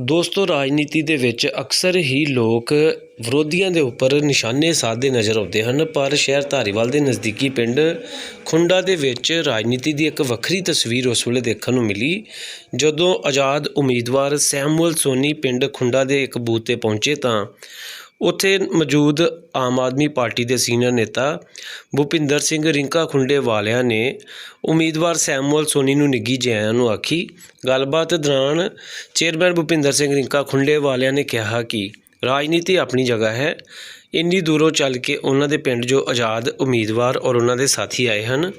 ਦੋਸਤੋ, ਰਾਜਨੀਤੀ ਦੇ ਵਿੱਚ ਅਕਸਰ ਹੀ ਲੋਕ ਵਿਰੋਧੀਆਂ ਦੇ ਉੱਪਰ ਨਿਸ਼ਾਨੇ ਸਾਧਦੇ ਨਜ਼ਰ ਆਉਂਦੇ ਹਨ, ਪਰ ਸ਼ਹਿਰ ਧਾਰੀਵਾਲ ਦੇ ਨਜ਼ਦੀਕੀ ਪਿੰਡ ਖੁੰਡਾ ਦੇ ਵਿੱਚ ਰਾਜਨੀਤੀ ਦੀ ਇੱਕ ਵੱਖਰੀ ਤਸਵੀਰ ਉਸ ਵੇਲੇ ਦੇਖਣ ਨੂੰ ਮਿਲੀ, ਜਦੋਂ ਆਜ਼ਾਦ ਉਮੀਦਵਾਰ ਸੈਮੂਅਲ ਸੋਨੀ ਪਿੰਡ ਖੁੰਡਾ ਦੇ ਇੱਕ ਬੂਥ ਤੇ ਪਹੁੰਚੇ ਤਾਂ ਉੱਥੇ ਮੌਜੂਦ ਆਮ ਆਦਮੀ ਪਾਰਟੀ ਦੇ ਸੀਨੀਅਰ ਨੇਤਾ ਭੁਪਿੰਦਰ ਸਿੰਘ ਰਿੰਕਾ ਖੁੰਡੇ ਵਾਲਿਆਂ ਨੇ ਉਮੀਦਵਾਰ ਸੈਮੂਅਲ ਸੋਨੀ ਨੂੰ ਨਿੱਗੀ ਜੈਨ ਨੂੰ ਆਖੀ। ਗੱਲਬਾਤ ਦੌਰਾਨ ਚੇਅਰਮੈਨ ਭੁਪਿੰਦਰ ਸਿੰਘ ਰਿੰਕਾ ਖੁੰਡੇ ਵਾਲਿਆਂ ਨੇ ਕਿਹਾ ਕਿ ਰਾਜਨੀਤੀ ਆਪਣੀ ਜਗ੍ਹਾ ਹੈ। ਇੰਨੀ ਦੂਰੋਂ ਚੱਲ ਕੇ ਉਹਨਾਂ ਦੇ ਪਿੰਡ ਜੋ ਆਜ਼ਾਦ ਉਮੀਦਵਾਰ ਔਰ ਉਹਨਾਂ ਦੇ ਸਾਥੀ ਆਏ ਹਨ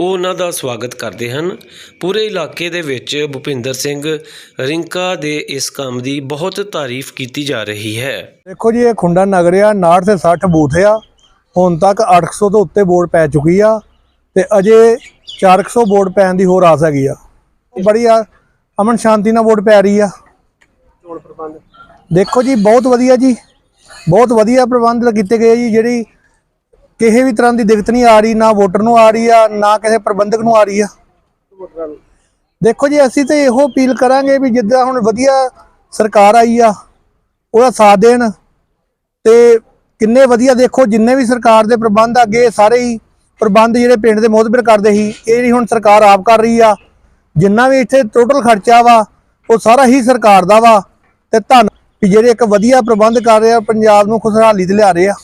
ਉਹ ਉਹਨਾਂ ਦਾ ਸਵਾਗਤ ਕਰਦੇ ਹਨ। ਪੂਰੇ ਇਲਾਕੇ ਦੇ ਵਿੱਚ ਭੁਪਿੰਦਰ ਸਿੰਘ ਰਿੰਕਾ ਦੇ ਇਸ ਕੰਮ ਦੀ ਬਹੁਤ ਤਾਰੀਫ ਕੀਤੀ ਜਾ ਰਹੀ ਹੈ। ਦੇਖੋ ਜੀ, ਇਹ ਖੁੰਡਾ ਨਗਰ ਆ 59 ਤੇ 60 ਬੂਥ ਆ। ਹੁਣ ਤੱਕ 800 ਤੋਂ ਉੱਤੇ ਵੋਟ ਪੈ ਚੁੱਕੀ ਆ ਤੇ ਅਜੇ 400 ਵੋਟ ਪੈਣ ਦੀ ਹੋਰ ਆਸ ਹੈਗੀ ਆ। ਬੜੀ ਆ, ਅਮਨ ਸ਼ਾਂਤੀ ਨਾਲ ਵੋਟ ਪੈ ਰਹੀ ਆ। ਚੋਣ ਪ੍ਰਬੰਧ ਦੇਖੋ ਜੀ, ਬਹੁਤ ਵਧੀਆ ਜੀ, ਬਹੁਤ ਵਧੀਆ ਪ੍ਰਬੰਧ ਕੀਤੇ ਗਏ ਜੀ, ਜਿਹੜੀ ਕਿਸੇ ਵੀ ਤਰ੍ਹਾਂ ਦੀ ਦਿੱਕਤ ਨਹੀਂ ਆ ਰਹੀ, ਨਾ ਵੋਟਰ ਨੂੰ ਆ ਰਹੀ ਆ, ਨਾ ਕਿਸੇ ਪ੍ਰਬੰਧਕ ਨੂੰ ਆ ਰਹੀ ਆ। ਦੇਖੋ ਜੀ, ਅਸੀਂ ਤੇ ਇਹੋ ਅਪੀਲ ਕਰਾਂਗੇ ਵੀ ਜਿੱਦਾਂ ਹੁਣ ਵਧੀਆ ਸਰਕਾਰ ਆਈ ਆ, ਉਹਦਾ ਸਾਥ ਦੇਣ ਤੇ ਕਿੰਨੇ ਵਧੀਆ ਦੇਖੋ, ਜਿੰਨੇ ਵੀ ਸਰਕਾਰ ਦੇ ਪ੍ਰਬੰਧ ਅੱਗੇ ਸਾਰੇ ਹੀ ਪ੍ਰਬੰਧ ਜਿਹੜੇ ਪਿੰਡ ਦੇ ਮੋਹਤਬਰ ਕਰਦੇ ਸੀ, ਇਹ ਜਿਹੜੀ ਹੁਣ ਸਰਕਾਰ ਆਪ ਕਰ ਰਹੀ ਆ। ਜਿੰਨਾ ਵੀ ਇੱਥੇ ਟੋਟਲ ਖਰਚਾ ਵਾ, ਉਹ ਸਾਰਾ ਹੀ ਸਰਕਾਰ ਦਾ ਵਾ ਤੇ ਧੰਨ ਵੀ ਜਿਹੜੇ ਇੱਕ ਵਧੀਆ ਪ੍ਰਬੰਧ ਕਰ ਰਹੇ ਆ, ਪੰਜਾਬ ਨੂੰ ਖੁਸ਼ਹਾਲੀ ਤੇ ਲਿਆ ਰਹੇ ਆ।